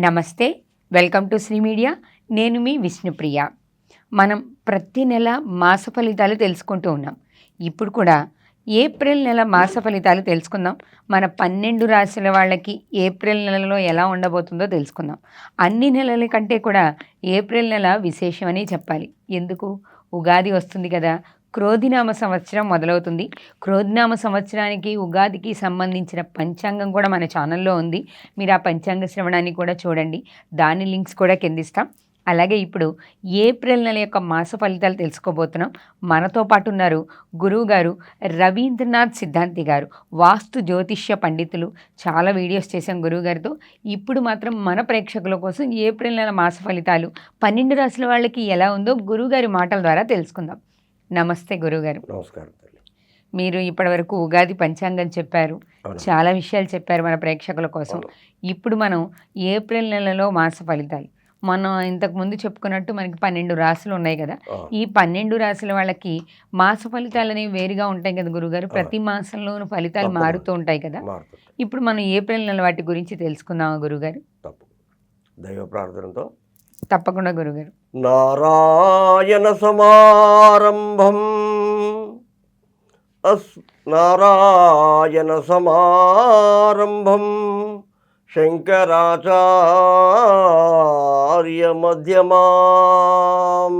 నమస్తే welcome to Shri media. నేను మీ విష్ణుప్రియ. మనం ప్రతి నెల మాస ఫలితాలు తెలుసుకుంటూ ఉన్నాం. ఇప్పుడు కూడా ఏప్రిల్ నెల మాస ఫలితాలు తెలుసుకుందాం. మన పన్నెండు రాశుల వాళ్ళకి ఏప్రిల్ నెలలో ఎలా ఉండబోతుందో తెలుసుకుందాం. అన్ని నెలల కంటే కూడా ఏప్రిల్ నెల విశేషమని చెప్పాలి. ఎందుకు? ఉగాది వస్తుంది కదా. క్రోధినామ సంవత్సరం మొదలవుతుంది. క్రోధినామ సంవత్సరానికి ఉగాదికి సంబంధించిన పంచాంగం కూడా మన ఛానల్లో ఉంది. మీరు ఆ పంచాంగ శ్రవణాన్ని కూడా చూడండి. దాని లింక్స్ కూడా కిందిస్తాం అలాగే ఇప్పుడు ఏప్రిల్ నెల యొక్క మాస ఫలితాలు తెలుసుకోబోతున్నాం. మనతో పాటు ఉన్నారు గురువు గారు రవీంద్రనాథ్ సిద్ధాంతి గారు. వాస్తు జ్యోతిష్య పండితులు. చాలా వీడియోస్ చేశాం గురువు గారితో. ఇప్పుడు మాత్రం మన ప్రేక్షకుల కోసం ఏప్రిల్ నెల మాస ఫలితాలు పన్నెండు రాసుల వాళ్ళకి ఎలా ఉందో గురువుగారి మాటల ద్వారా తెలుసుకుందాం. నమస్తే గురువుగారు నమస్కారం తల్లి. మీరు ఇప్పటివరకు ఉగాది పంచాంగం చెప్పారు. చాలా విషయాలు చెప్పారు మన ప్రేక్షకుల కోసం. ఇప్పుడు మనం ఏప్రిల్ నెలలో మాస ఫలితాలు. మనం ఇంతకు ముందు చెప్పుకున్నట్టు మనకి పన్నెండు రాశులు ఉన్నాయి కదా. ఈ పన్నెండు రాశుల వాళ్ళకి మాస ఫలితాలు అనేవి వేరుగా ఉంటాయి కదా గురుగారు. ప్రతి మాసంలోనూ ఫలితాలు. మారుతూ ఉంటాయి కదా. ఇప్పుడు మనం ఏప్రిల్ నెల వాటి గురించి తెలుసుకుందామా గురుగారు? తప్పు. దైవ ప్రార్థనతో తప్పకుండా గురుగారు. నారాయణ సమారంభం. అస్ నారాయణ సమారంభం. శంకరాచార్య మధ్యమాం.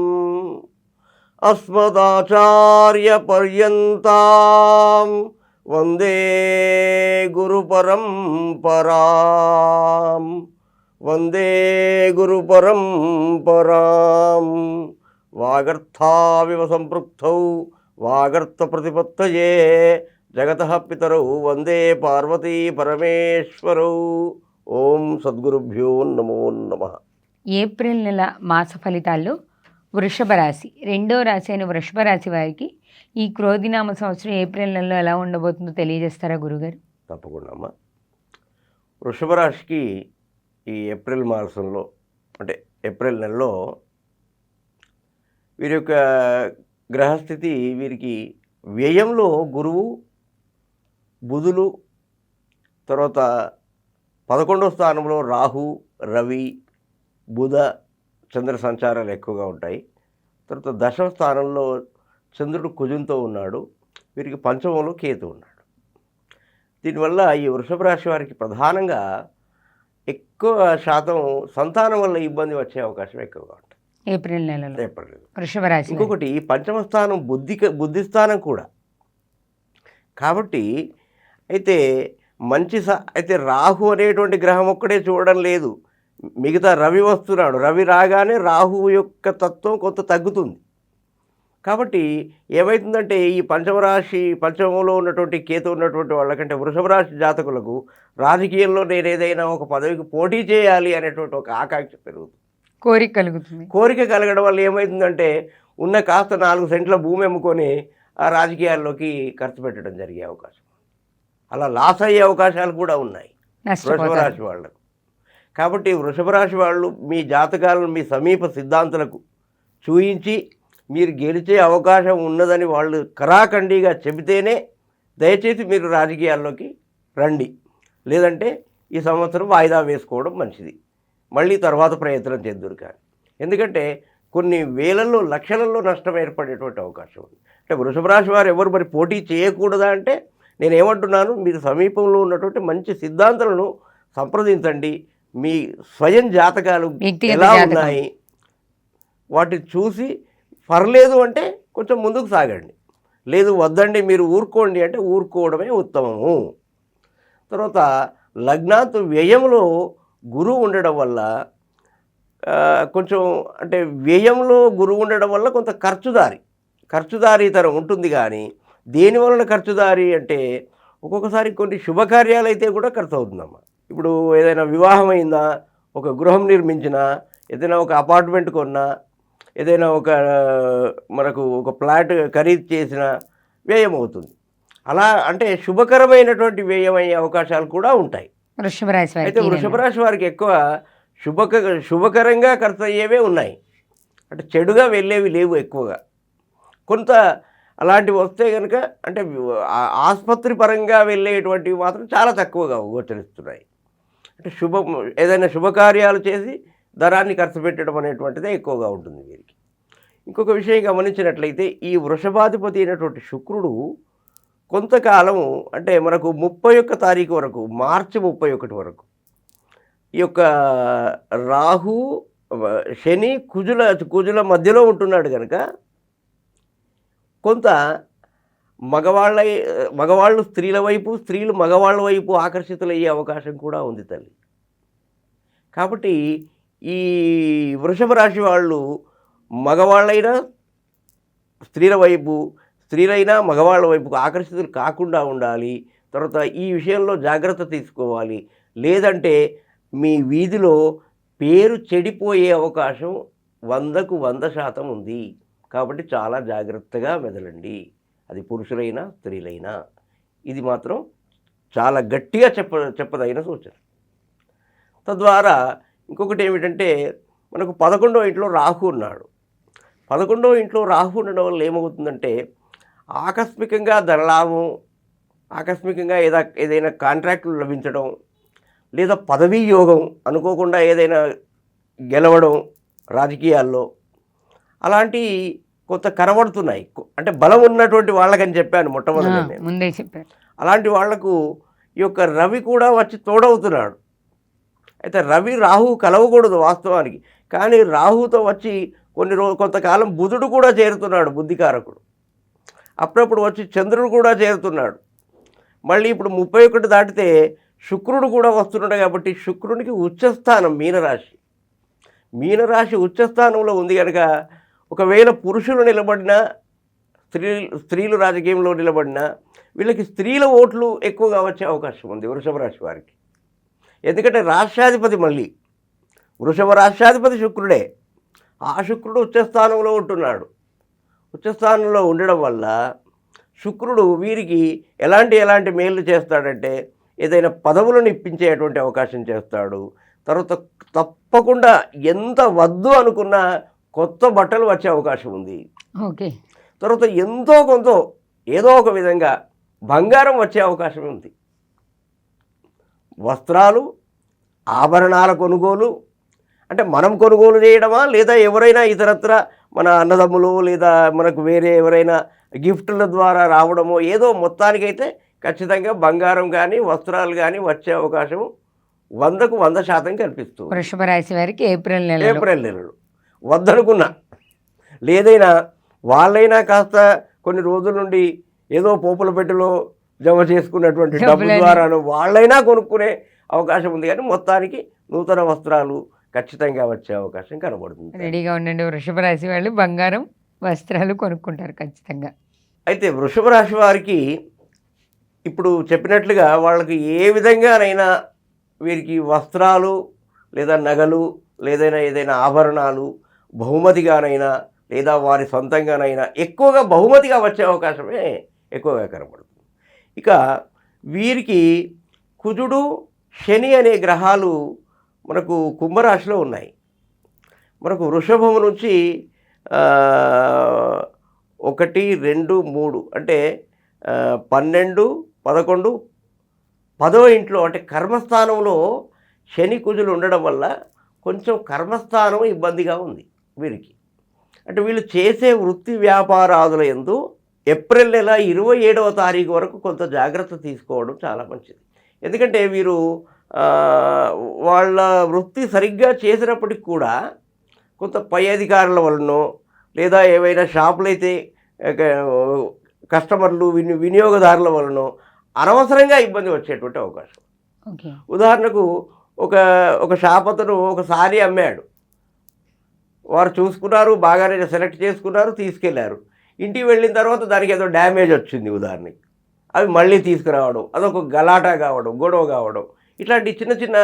వందే గురు పరంపరాం. వందే గురు పరంపరాం వాగర్థావివ సంపృక్తౌ వాగర్థ ప్రతిపత్తయే జగత పితరౌ వందే పార్వతీ పరమేశ్వరౌ ఓం సద్గురుభ్యో నమో నమ ఏప్రిల్ నెల మాస ఫలితాల్లో వృషభ రాశి. రెండో రాశి అయిన వృషభ రాశి వారికి ఈ క్రోధినామ సంవత్సరం ఏప్రిల్ నెలలో ఎలా ఉండబోతుందో తెలియజేస్తారా గురుగారు? తప్పకుండా అమ్మా. వృషభ రాశికి ఈ ఏప్రిల్ మాసంలో అంటే ఏప్రిల్ నెలలో వీరి యొక్క గ్రహస్థితి వీరికి వ్యయంలో గురువు బుధులు తర్వాత పదకొండవ స్థానంలో రాహు రవి బుధ చంద్ర సంచారాలు ఎక్కువగా ఉంటాయి. తర్వాత దశమ స్థానంలో చంద్రుడు కుజుంతో ఉన్నాడు. వీరికి పంచమంలో కేతు ఉన్నాడు. దీనివల్ల ఈ వృషభ రాశి వారికి ప్రధానంగా ఎక్కువ శాతం సంతానం వల్ల ఇబ్బంది వచ్చే అవకాశం ఎక్కువగా ఉంటుంది. ఏప్రిల్ నెలలో. ఏప్రిల్ వృషభ రాశి వారికి. ఇంకొకటి ఈ పంచమ స్థానం బుద్ధి బుద్ధి స్థానం కూడా. కాబట్టి అయితే మంచి అయితే రాహు అనేటువంటి గ్రహం ఒక్కడే చూడడం లేదు. మిగతా రవి వస్తున్నాడు. రవి రాగానే రాహు యొక్క తత్వం కొంత తగ్గుతుంది. కాబట్టి ఏమవుతుందంటే ఈ పంచమరాశి పంచమంలో ఉన్నటువంటి కేతు ఉన్నటువంటి వాళ్ళకంటే వృషభ రాశి జాతకులకు రాజకీయంలో నేను ఏదైనా ఒక పదవికి పోటీ చేయాలి అనేటువంటి ఒక ఆకాంక్ష పెరుగుతుంది. కోరిక కలుగుతుంది. కోరిక కలగడం వల్ల ఏమవుతుందంటే ఉన్న కాస్త నాలుగు సెంట్ల భూమి అమ్ముకొని ఆ రాజకీయాల్లోకి ఖర్చు పెట్టడం జరిగే అవకాశం. అలా లాస్ అయ్యే అవకాశాలు కూడా ఉన్నాయి వృషభ రాశి వాళ్ళకు. కాబట్టి వృషభ రాశి వాళ్ళు మీ జాతకాలను మీ సమీప సిద్ధాంతులకు చూయించి మీరు గెలిచే అవకాశం ఉన్నదని వాళ్ళు కరాఖండిగా చెబితేనే దయచేసి మీరు రాజకీయాల్లోకి రండి. లేదంటే ఈ సంవత్సరం వాయిదా వేసుకోవడం మంచిది. మళ్ళీ తర్వాత ప్రయత్నం చేద్దురు కానీ. ఎందుకంటే కొన్ని వేలల్లో లక్షలలో నష్టం ఏర్పడేటువంటి అవకాశం ఉంది. అంటే వృషభ రాశి వారు ఎవరు మరి పోటీ చేయకూడదా అంటే నేను ఏమంటున్నాను మీరు సమీపంలో ఉన్నటువంటి మంచి సిద్ధాంతాలను సంప్రదించండి. మీ స్వయం జాతకాలు ఎలా. ఉన్నాయి? వాటిని చూసి పర్లేదు అంటే కొంచెం ముందుకు సాగండి. లేదు వద్దండి మీరు ఊరుకోండి అంటే ఊరుకోవడమే ఉత్తమము. తర్వాత లగ్నాత్ వ్యయంలో గురువు ఉండడం వల్ల కొంచెం అంటే వ్యయంలో గురువు ఉండడం వల్ల కొంత ఖర్చుదారి ఖర్చుదారీతనం ఉంటుంది కానీ దేని వలన ఖర్చుదారి అంటే ఒక్కొక్కసారి కొన్ని శుభకార్యాలు అయితే కూడా ఖర్చు అవుతుందమ్మా ఇప్పుడు ఏదైనా వివాహం అయిందా ఒక గృహం నిర్మించినా ఏదైనా ఒక అపార్ట్మెంట్ కొన్నా ఏదైనా ఒక మనకు ఒక ప్లాట్ ఖరీదు చేసిన వ్యయం అవుతుంది. అలా అంటే శుభకరమైనటువంటి వ్యయం అయ్యే అవకాశాలు కూడా ఉంటాయి. వృషభ రాశి వారికి అయితే ఈ నెల. వృషభ రాశి వారికి ఎక్కువ శుభక శుభకరంగా ఖర్చు అయ్యేవే ఉన్నాయి. అంటే చెడుగా వెళ్ళేవి లేవు ఎక్కువగా. కొంత అలాంటివి వస్తే కనుక అంటే ఆసుపత్రి పరంగా వెళ్ళేటువంటివి మాత్రం చాలా తక్కువగా గోచరిస్తున్నాయి. అంటే శుభం ఏదైనా శుభకార్యాలు చేసి ధనాన్ని ఖర్చు పెట్టడం అనేటువంటిదే ఎక్కువగా ఉంటుంది వీరికి. ఇంకొక విషయం గమనించినట్లయితే ఈ వృషభాధిపతి అయినటువంటి శుక్రుడు కొంతకాలం అంటే మనకు ముప్పై ఒక్క తారీఖు వరకు మార్చి ముప్పై ఒకటి వరకు ఈ యొక్క రాహు శని కుజుల కుజుల మధ్యలో ఉంటున్నాడు కనుక కొంత మగవాళ్ళ మగవాళ్ళు స్త్రీల వైపు స్త్రీలు మగవాళ్ళ వైపు ఆకర్షితులయ్యే అవకాశం కూడా ఉంది తల్లి. కాబట్టి ఈ వృషభ రాశి వాళ్ళు మగవాళ్ళైనా స్త్రీల వైపు స్త్రీలైనా మగవాళ్ళ వైపుకు ఆకర్షితులు కాకుండా ఉండాలి. తర్వాత ఈ విషయంలో జాగ్రత్త తీసుకోవాలి. లేదంటే మీ వీధిలో పేరు చెడిపోయే అవకాశం వందకు వంద శాతం ఉంది. కాబట్టి చాలా జాగ్రత్తగా మెదలండి. అది పురుషులైనా స్త్రీలైనా. ఇది మాత్రం చాలా గట్టిగా చెప్ప చెప్పదగిన సూచన. తద్వారా ఇంకొకటి ఏమిటంటే మనకు పదకొండో ఇంట్లో రాహు ఉన్నాడు. పదకొండో ఇంట్లో రాహు ఉండడం వల్ల ఏమవుతుందంటే ఆకస్మికంగా ధనలాభం ఆకస్మికంగా ఏదా ఏదైనా కాంట్రాక్టులు లభించడం లేదా పదవీ యోగం అనుకోకుండా ఏదైనా గెలవడం రాజకీయాల్లో అలాంటి కొంత కనబడుతున్నాయి. అంటే బలం ఉన్నటువంటి వాళ్ళకని చెప్పాను మొట్టమొదటి. ముందే చెప్పారు. అలాంటి వాళ్ళకు ఈ యొక్క రవి కూడా వచ్చి తోడవుతున్నాడు. అయితే రవి రాహు కలవకూడదు వాస్తవానికి. కానీ రాహుతో వచ్చి కొన్ని రోజు కొంతకాలం బుధుడు కూడా చేరుతున్నాడు బుద్ధికారకుడు. అప్పుడప్పుడు వచ్చి చంద్రుడు కూడా చేరుతున్నాడు. మళ్ళీ ఇప్పుడు ముప్పై ఒకటి దాటితే శుక్రుడు కూడా వస్తున్నాడు కాబట్టి శుక్రునికి ఉచ్చస్థానం మీనరాశి. మీనరాశి ఉచ్చస్థానంలో ఉంది కనుక ఒకవేళ పురుషులు నిలబడినా స్త్రీ స్త్రీలు రాజకీయంలో నిలబడినా వీళ్ళకి స్త్రీల ఓట్లు ఎక్కువగా వచ్చే అవకాశం ఉంది వృషభ రాశి వారికి. ఎందుకంటే రాష్ట్రాధిపతి మళ్ళీ వృషభ రాష్ట్రాధిపతి శుక్రుడే. ఆ శుక్రుడు ఉచ్చస్థానంలో ఉంటున్నాడు. ఉచ్చస్థానంలో ఉండడం వల్ల శుక్రుడు వీరికి ఎలాంటి ఎలాంటి మేలు చేస్తాడంటే ఏదైనా పదవులను ఇప్పించేటువంటి అవకాశం చేస్తాడు. తర్వాత తప్పకుండా ఎంత వద్దు అనుకున్నా కొత్త బట్టలు వచ్చే అవకాశం ఉంది. ఓకే. తర్వాత ఎంతో కొంత ఏదో ఒక విధంగా బంగారం వచ్చే అవకాశం ఉంది. వస్త్రాలు ఆభరణాల కొనుగోలు అంటే మనం కొనుగోలు చేయడమా లేదా ఎవరైనా ఇతరత్ర మన అన్నదమ్ములు లేదా మనకు వేరే ఎవరైనా గిఫ్ట్ల ద్వారా రావడమో ఏదో మొత్తానికైతే ఖచ్చితంగా బంగారం కానీ వస్త్రాలు కానీ వచ్చే అవకాశం వందకు వంద శాతం కనిపిస్తుంది వృషభ రాశి వారికి ఏప్రిల్ నెలలో. ఏప్రిల్ నెలలు. వద్దనుకున్నా. లేదైనా వాళ్ళైనా కాస్త కొన్ని రోజుల నుండి ఏదో పోపుల పెట్టెలో జమ చేసుకున్నటువంటి డబ్బు. ద్వారాను వాళ్ళైనా కొనుక్కునే అవకాశం ఉంది కానీ మొత్తానికి నూతన వస్త్రాలు ఖచ్చితంగా వచ్చే అవకాశం కనబడుతుంది. రెడీగా ఉండండి. వృషభ రాశి వాళ్ళు బంగారం వస్త్రాలు కొనుక్కుంటారు ఖచ్చితంగా. అయితే వృషభ రాశి వారికి ఇప్పుడు చెప్పినట్లుగా వాళ్ళకి ఏ విధంగానైనా వీరికి వస్త్రాలు లేదా నగలు లేదైనా ఏదైనా ఆభరణాలు బహుమతిగానైనా లేదా వారి సొంతంగానైనా ఎక్కువగా బహుమతిగా వచ్చే అవకాశమే ఎక్కువగా కనబడుతుంది. ఇక వీరికి కుజుడు శని అనే గ్రహాలు మనకు కుంభరాశిలో ఉన్నాయి. మనకు వృషభం నుంచి ఒకటి రెండు మూడు అంటే పన్నెండు పదకొండు పదో ఇంట్లో అంటే కర్మస్థానంలో శని కుజులు ఉండడం వల్ల కొంచెం కర్మస్థానం ఇబ్బందిగా ఉంది వీరికి. అంటే వీళ్ళు చేసే వృత్తి వ్యాపారాదుల ఎందు ఏప్రిల్ నెల ఇరవై ఏడవ తారీఖు వరకు కొంత జాగ్రత్త తీసుకోవడం చాలా మంచిది. ఎందుకంటే వీరు వాళ్ళ వృత్తి సరిగ్గా చేసినప్పటికి కూడా కొంత పై అధికారుల వలనో లేదా ఏవైనా షాపులు అయితే కస్టమర్లు విని వినియోగదారుల వలనో అనవసరంగా ఇబ్బంది వచ్చేటువంటి అవకాశం. ఉదాహరణకు ఒక ఒక షాప్ అతను ఒక సారీ అమ్మాడు. వారు చూసుకున్నారు బాగానే సెలెక్ట్ చేసుకున్నారు తీసుకెళ్ళారు. ఇంటికి వెళ్ళిన తర్వాత దానికి ఏదో డ్యామేజ్ వచ్చింది ఉదాహరణకి. అవి మళ్ళీ తీసుకురావడం అదొక గలాటా కావడం గొడవ కావడం. ఇట్లాంటి చిన్న చిన్న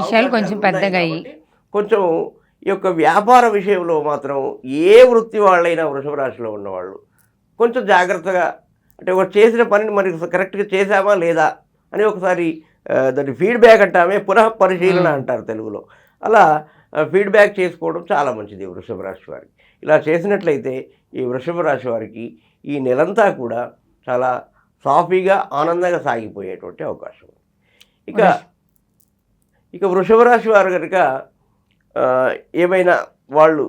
విషయాలు కొంచెం పెద్దగా కొంచెం ఈ యొక్క వ్యాపార విషయంలో మాత్రం ఏ వృత్తి వాళ్ళైనా వృషభ రాశిలో ఉన్నవాళ్ళు కొంచెం జాగ్రత్తగా అంటే ఒక చేసిన పనిని మరి కరెక్ట్గా చేశామా లేదా అని ఒకసారి దాన్ని ఫీడ్బ్యాక్ అంటామే పునః పరిశీలన. అంటారు తెలుగులో. అలా ఫీడ్బ్యాక్ చేసుకోవడం చాలా మంచిది వృషభ రాశి వారికి. ఇలా చేసినట్లయితే ఈ వృషభ రాశి వారికి ఈ నెలంతా కూడా చాలా సాఫీగా ఆనందంగా సాగిపోయేటువంటి అవకాశం. ఇక ఇక వృషభ రాశి వారు కనుక ఏమైనా వాళ్ళు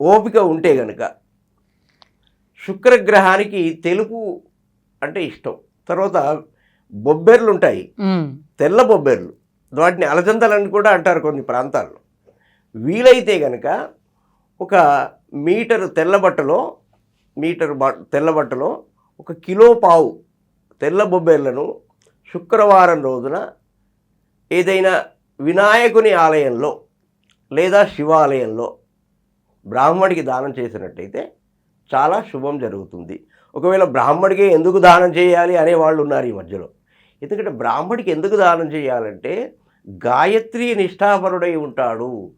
ఓపిక ఉంటే కనుక శుక్రగ్రహానికి తెలుపు అంటే ఇష్టం. తర్వాత బొబ్బెర్లు ఉంటాయి. తెల్ల బొబ్బెర్లు. వాటిని అలజందలని కూడా అంటారు కొన్ని ప్రాంతాల్లో. వీలైతే కనుక ఒక మీటరు తెల్లబట్టలో మీటరు బ తెల్లబట్టలో ఒక కిలో పావు తెల్ల బొబ్బెర్లను శుక్రవారం రోజున ఏదైనా వినాయకుని ఆలయంలో లేదా శివాలయంలో బ్రాహ్మడికి దానం చేసినట్టయితే చాలా శుభం జరుగుతుంది. ఒకవేళ బ్రాహ్మడికే ఎందుకు దానం చేయాలి అనే వాళ్ళు ఉన్నారు ఈ మధ్యలో. ఎందుకంటే బ్రాహ్మడికి ఎందుకు దానం చేయాలంటే గాయత్రి నిష్ఠాపరుడై ఉంటాడు.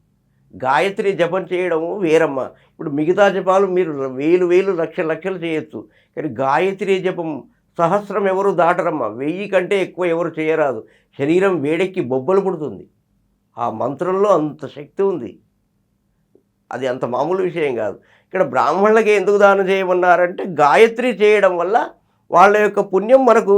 గాయత్రి జపం చేయడము వేరమ్మ. ఇప్పుడు మిగతా జపాలు మీరు వేలు వేలు లక్ష లక్షలు చేయొచ్చు. కానీ గాయత్రి జపం సహస్రం ఎవరు దాటరమ్మ. వెయ్యి కంటే ఎక్కువ ఎవరు చేయరాదు. శరీరం వేడెక్కి బొబ్బలు పుడుతుంది. ఆ మంత్రంలో అంత శక్తి ఉంది. అది అంత మామూలు విషయం కాదు. ఇక్కడ బ్రాహ్మణులకి ఎందుకు దానం చేయమన్నారంటే గాయత్రి చేయడం వల్ల వాళ్ళ యొక్క పుణ్యం మనకు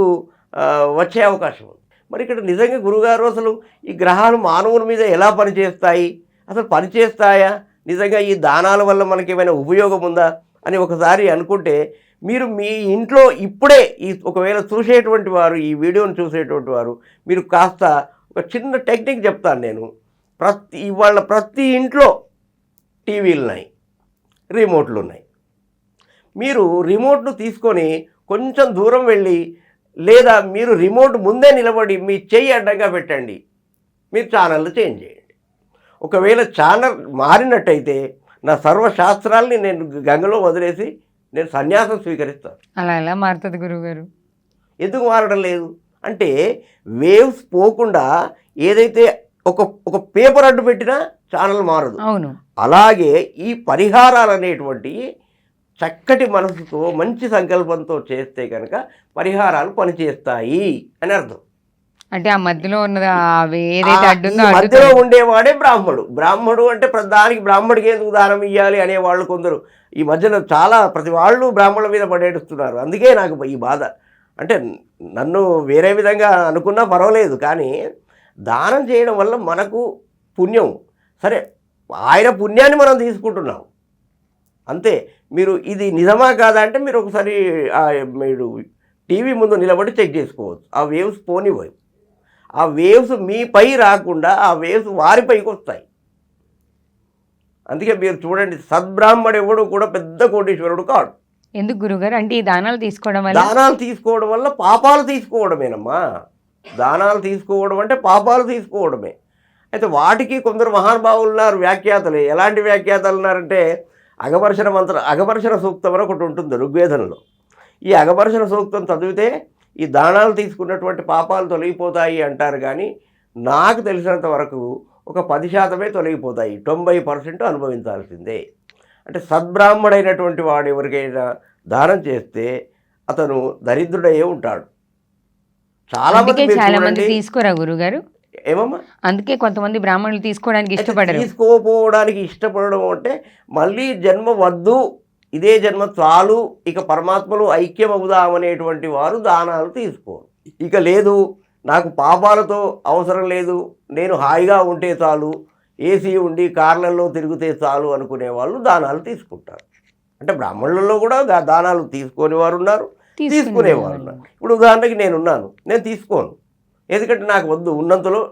వచ్చే అవకాశం ఉంది. మరి ఇక్కడ నిజంగా గురుగారు అసలు ఈ గ్రహాలు మానవుల మీద ఎలా పనిచేస్తాయి? అసలు పనిచేస్తాయా నిజంగా ఈ దానాల వల్ల మనకి ఏమైనా ఉపయోగం ఉందా? అని ఒకసారి అనుకుంటే మీరు మీ ఇంట్లో ఇప్పుడే ఈ ఒకవేళ చూసేటువంటి వారు ఈ వీడియోను చూసేటువంటి వారు మీరు కాస్త ఒక చిన్న టెక్నిక్ చెప్తాను నేను. ప్రతి ఇవాళ ప్రతి ఇంట్లో టీవీలు ఉన్నాయి రిమోట్లు ఉన్నాయి మీరు రిమోట్ను తీసుకొని కొంచెం దూరం వెళ్ళి లేదా మీరు రిమోట్ ముందే నిలబడి మీ చెయ్యి అడ్డంగా పెట్టండి. మీరు ఛానల్ చేంజ్ చేయండి. ఒకవేళ ఛానల్ మారినట్టయితే నా సర్వశాస్త్రాల్ని నేను గంగలో వదిలేసి నేను సన్యాసం స్వీకరిస్తాను. అలా ఎలా మారుతుంది గురువుగారు? ఎందుకు మారడం లేదు? అంటే వేవ్స్ పోకుండా ఏదైతే ఒక ఒక పేపర్ అడ్డు పెట్టినా ఛానల్ మారదు. అవును. అలాగే ఈ పరిహారాలు అనేటువంటివి చక్కటి మనసుతో మంచి సంకల్పంతో చేస్తే కనుక పరిహారాలు పనిచేస్తాయి అని అర్థం. అంటే ఆ మధ్యలో ఉన్నది ఏదైతే అడ్డుందో మధ్యలో ఉండేవాడే బ్రాహ్మడు. బ్రాహ్మడు అంటే దానికి బ్రాహ్మడికి ఎందుకు దానం ఇవ్వాలి అనే వాళ్ళు కొందరు. ఈ మధ్యలో చాలా ప్రతి వాళ్ళు బ్రాహ్మణుల మీద పడేడుస్తున్నారు. అందుకే నాకు ఈ బాధ. అంటే నన్ను వేరే విధంగా అనుకున్నా పర్వాలేదు. కానీ దానం చేయడం వల్ల మనకు పుణ్యం. సరే ఆయన పుణ్యాన్ని మనం తీసుకుంటున్నాం. అంతే. మీరు ఇది నిజమా కాదా అంటే మీరు ఒకసారి మీరు టీవీ ముందు నిలబడి చెక్ చేసుకోవచ్చు. ఆ వేవ్స్ పోనివ్వవు. ఆ వేవ్స్ మీపై రాకుండా ఆ వేవ్స్ వారిపైకి వస్తాయి. అందుకే మీరు చూడండి సద్బ్రాహ్మడు ఎవడు కూడా పెద్ద కోటీశ్వరుడు కాడు. ఎందుకు గురుగారు? అంటే ఈ దానాలు తీసుకోవడం వల్ల? దానాలు తీసుకోవడం వల్ల పాపాలు తీసుకోవడమేనమ్మా. దానాలు తీసుకోవడం అంటే పాపాలు తీసుకోవడమే. అయితే వాటికి కొందరు మహానుభావులు ఉన్నారు వ్యాఖ్యాతలు. ఎలాంటి వ్యాఖ్యాతలు ఉన్నారంటే అగపర్షణ మంత్ర అగపర్షణ సూక్తం అని ఒకటి ఉంటుంది ఋగ్వేదంలో. ఈ అగపర్షణ సూక్తం చదివితే ఈ దానాలు తీసుకున్నటువంటి పాపాలు తొలగిపోతాయి అంటారు కానీ నాకు తెలిసినంత వరకు ఒక పది శాతమే తొలగిపోతాయి తొంభై పర్సెంట్ అనుభవించాల్సిందే. అంటే సద్బ్రాహ్మడైనటువంటి వాడు ఎవరికైనా దానం చేస్తే అతను దరిద్రుడయ్యే ఉంటాడు. చాలా మంది తీసుకోరా గురుగారు? ఏమమ్మా? అందుకే కొంతమంది బ్రాహ్మణులు తీసుకోవడానికి ఇష్టపడరు. తీసుకోపోవడానికి ఇష్టపడడం అంటే మళ్ళీ జన్మ వద్దు ఇదే జన్మ చాలు ఇక పరమాత్మలో ఐక్యం అవుదామనేటువంటి వారు దానాలు తీసుకోరు. ఇక లేదు నాకు పాపాలతో అవసరం లేదు నేను హాయిగా ఉంటే చాలు ఏసీ ఉండి కార్లలో తిరిగితే చాలు అనుకునే వాళ్ళు దానాలు తీసుకుంటారు. అంటే బ్రాహ్మణులలో కూడా దానాలు తీసుకునే వారు ఉన్నారు తీసుకునేవారు ఉన్నారు ఇప్పుడు ఉదాహరణకి నేనున్నాను నేను తీసుకోను. ఎందుకంటే నాకు వద్దు ఉన్నంతలో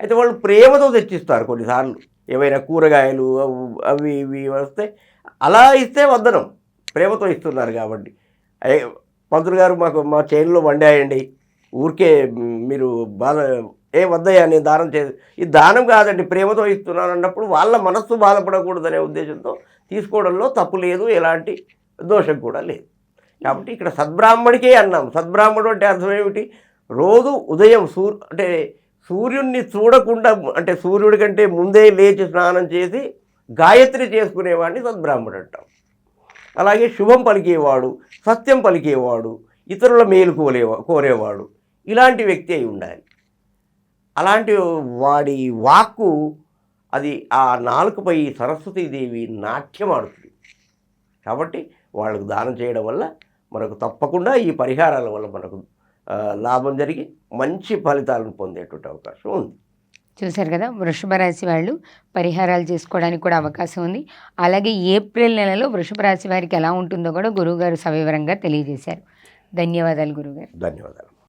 అయితే వాళ్ళు ప్రేమతో తెచ్చిస్తారు కొన్నిసార్లు. ఏవైనా కూరగాయలు అవు- అవి ఇవి వస్తే అలా ఇస్తే వద్దనం ప్రేమతో ఇస్తున్నారు కాబట్టి. పంతులు గారు మాకు మా చైన్లో వండాయండి. ఊరికే మీరు బాధ ఏ వద్దయ్యా నేను దానం చే ఇది దానం కాదండి ప్రేమతో ఇస్తున్నాను అన్నప్పుడు వాళ్ళ మనస్సు బాధపడకూడదనే ఉద్దేశంతో తీసుకోవడంలో తప్పు లేదు ఎలాంటి దోషం కూడా లేదు. కాబట్టి ఇక్కడ సద్బ్రాహ్మడికే అన్నాం. సద్బ్రాహ్మడు అంటే అర్థం ఏమిటి? రోజు ఉదయం సూర్ అంటే సూర్యుడిని చూడకుండా అంటే సూర్యుడి కంటే ముందే లేచి స్నానం చేసి గాయత్రి చేసుకునేవాడిని సద్బ్రాహ్మడు అంటాం అలాగే శుభం పలికేవాడు సత్యం పలికేవాడు ఇతరుల మేలు కోలేవా కోరేవాడు. ఇలాంటి వ్యక్తి అయి ఉండాలి. అలాంటి వాడి వాక్కు అది ఆ నాలుకపై సరస్వతీదేవి నాట్యం ఆడుతుంది. కాబట్టి వాళ్ళకు దానం చేయడం వల్ల మనకు తప్పకుండా ఈ పరిహారాల వల్ల మనకు లాభం జరిగి మంచి ఫలితాలను పొందేటువంటి అవకాశం ఉంది. చూశారు కదా వృషభ రాశి వాళ్ళు పరిహారాలు చేసుకోవడానికి కూడా అవకాశం ఉంది. అలాగే ఏప్రిల్ నెలలో వృషభ రాశి వారికి ఎలా ఉంటుందో కూడా గురువుగారు సవివరంగా తెలియజేశారు. ధన్యవాదాలు గురుగారు ధన్యవాదాలు.